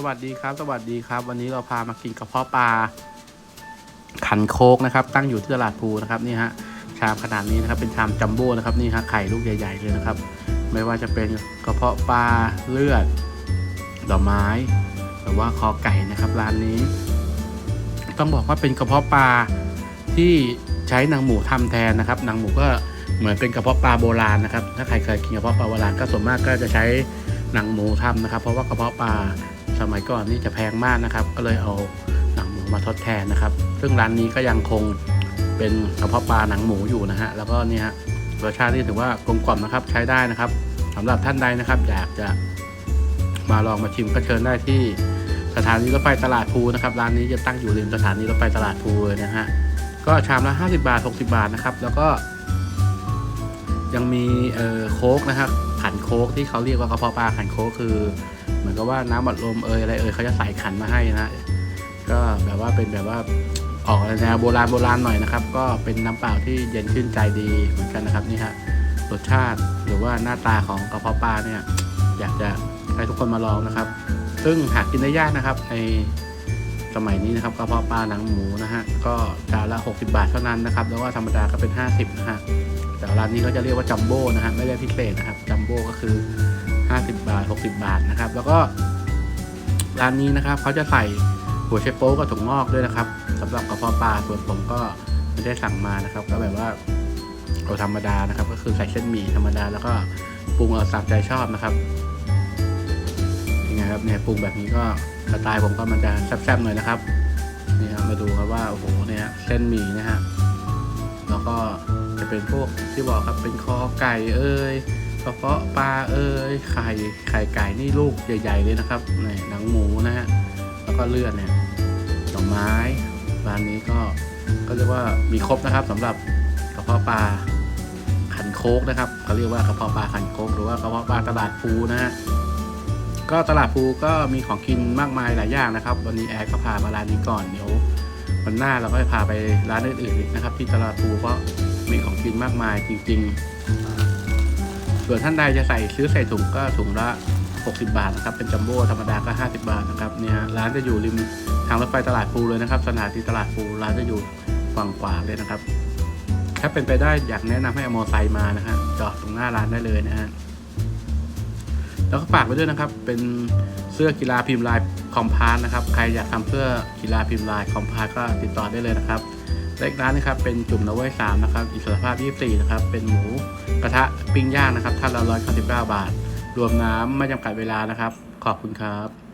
สวัสดีครับ สวัสดีครับ วันนี้เราพามากินกระเพาะปลาขันโคกนะครับ ตั้งอยู่ที่ตลาดภูนะครับนี่ฮะชามขนาดนี้นะครับ เป็นชามจัมโบ้นะครับนี่ฮะไข่ลูกใหญ่ๆเลยนะครับ ไม่ว่าจะเป็นกระเพาะปลาเลือดดอกไม้หรือว่าคอไก่นะครับร้านนี้ ต้องบอกว่าเป็นกระเพาะปลาที่ใช้หนังหมูทำแทนนะครับหนังหมูก็เหมือนเป็นกระเพาะปลาโบราณนะครับ ถ้าใครเคยกินกระเพาะปลาโบราณก็ส่วนมากก็จะใช้หนังหมูทำนะครับ เพราะว่ากระเพาะปลา สมัยก่อนนี่จะแพงมากนะครับ ก็เลยเอาหนังหมูมาทดแทนนะครับ ซึ่งร้านนี้ก็ยังคงเป็นกระเพาะปลาหนังหมูอยู่นะฮะแล้วก็เนี่ยฮะรสชาตินี่ถือว่ากลมกล่อมนะครับใช้ได้นะครับสำหรับท่านใดนะครับ อยากจะมาลองมาชิมก็เชิญได้ที่สถานีรถไฟตลาดภูนะครับร้านนี้จะตั้งอยู่ริมสถานีรถไฟตลาดภูเลยนะฮะก็ชามละ 50 บาท 60 บาทนะครับ แล้วก็ ยังมีเอ่อโค้กนะครับขันโค้กที่เขาเรียกว่ากระเพาะปลาขันโค้กคือ มือนกับว่าน้ำบัดลมเอยอะไรเอยเขาจะใส่ขันมาให้นะ ก็แบบว่าเป็นแบบว่าออกแนวโบราณโบราณหน่อยนะครับ ก็เป็นน้ำเปล่าที่เย็นชื่นใจดีเหมือนกันนะครับนี่ฮะรสชาติหรือว่าหน้าตาของกระเพาะปลาเนี่ย อยากจะให้ทุกคนมาลองนะครับ ซึ่งหากินได้ยากนะครับในสมัยนี้นะครับกระเพาะปลาหนังหมูนะฮะก็จานละ 60 บาทเท่านั้นนะครับแล้วก็ธรรมดาก็เป็น 50นะฮะแต่ร้านนี้ก็จะเรียกว่าจัมโบ้นะฮะไม่ได้พิเศษนะครับจัมโบ้ก็คือ 50 บาท 60 บาทนะครับ แล้วก็ร้านนี้นะครับเขาจะใส่หัวไชโป๊กับถั่วงอกด้วยนะครับสำหรับกระเพาะปลาส่วนผมก็ไม่ได้สั่งมานะครับ ก็แบบว่าเอาธรรมดานะครับ ก็คือใส่เส้นหมี่ธรรมดาแล้วก็ปรุงเอาตามใจชอบนะครับยังไงครับเนี่ยปรุงแบบนี้ก็สไตล์ผมก็มันจะแซ่บๆหน่อยนะครับนี่ครับมาดูครับว่าโอ้โหเนี่ยเส้นหมี่นะฮะแล้วก็จะเป็นพวกที่บอกครับเป็นคอไก่เอ้ย กระเพาะปลาเอ้ยไข่ไข่ไก่นี่ลูกใหญ่ ๆ เลยนะครับนี่หนังหมูนะฮะแล้วก็เลือดเนี่ยดอกไม้ร้านนี้ก็ก็เรียกว่ามีครบนะครับสำหรับกระเพาะปลาขันโคกนะครับเขาเรียกว่ากระเพาะปลาขันโคกหรือว่ากระเพาะปลาตลาดภูนะฮะก็ตลาดภูก็มีของกินมากมายหลายอย่างนะครับ วันนี้แอร์ก็พามาร้านนี้ก่อนเดี๋ยววันหน้าเราก็จะพาไปร้านอื่นๆอีกนะครับ ที่ตลาดภูเพราะมีของกินมากมายจริง ๆ ส่วนท่านใดจะใส่ซื้อใส่ถุงก็ถุงละ 60 บาทนะครับ เป็นจัมโบ้ธรรมดาก็ 50 บาทนะครับเนี่ยฮะร้านจะอยู่ริมทางรถไฟตลาดภูเลยนะครับ สถานีตลาดภูร้านจะอยู่ฝั่งขวาเลยนะครับ ถ้าเป็นไปได้อยากแนะนำให้เอามอไซค์มานะฮะจอดตรงหน้าร้านได้เลยนะฮะแล้วก็ฝากไว้ด้วยนะครับ เป็นเสื้อกีฬาพิมพ์ลายคอมพาสนะครับ ใครอยากทำเสื้อกีฬาพิมพ์ลายคอมพาสก็ติดต่อได้เลยนะครับ เล็กร้านนะครับเป็นจุ่มนว้ยสามนะครับอิสรภาพ 24 นะครับ เป็นหมูกระทะปิ้งย่างนะครับท่านละร้อยเก้าสิบเก้าบาท รวมน้ำไม่จำกัดเวลานะครับ ขอบคุณครับ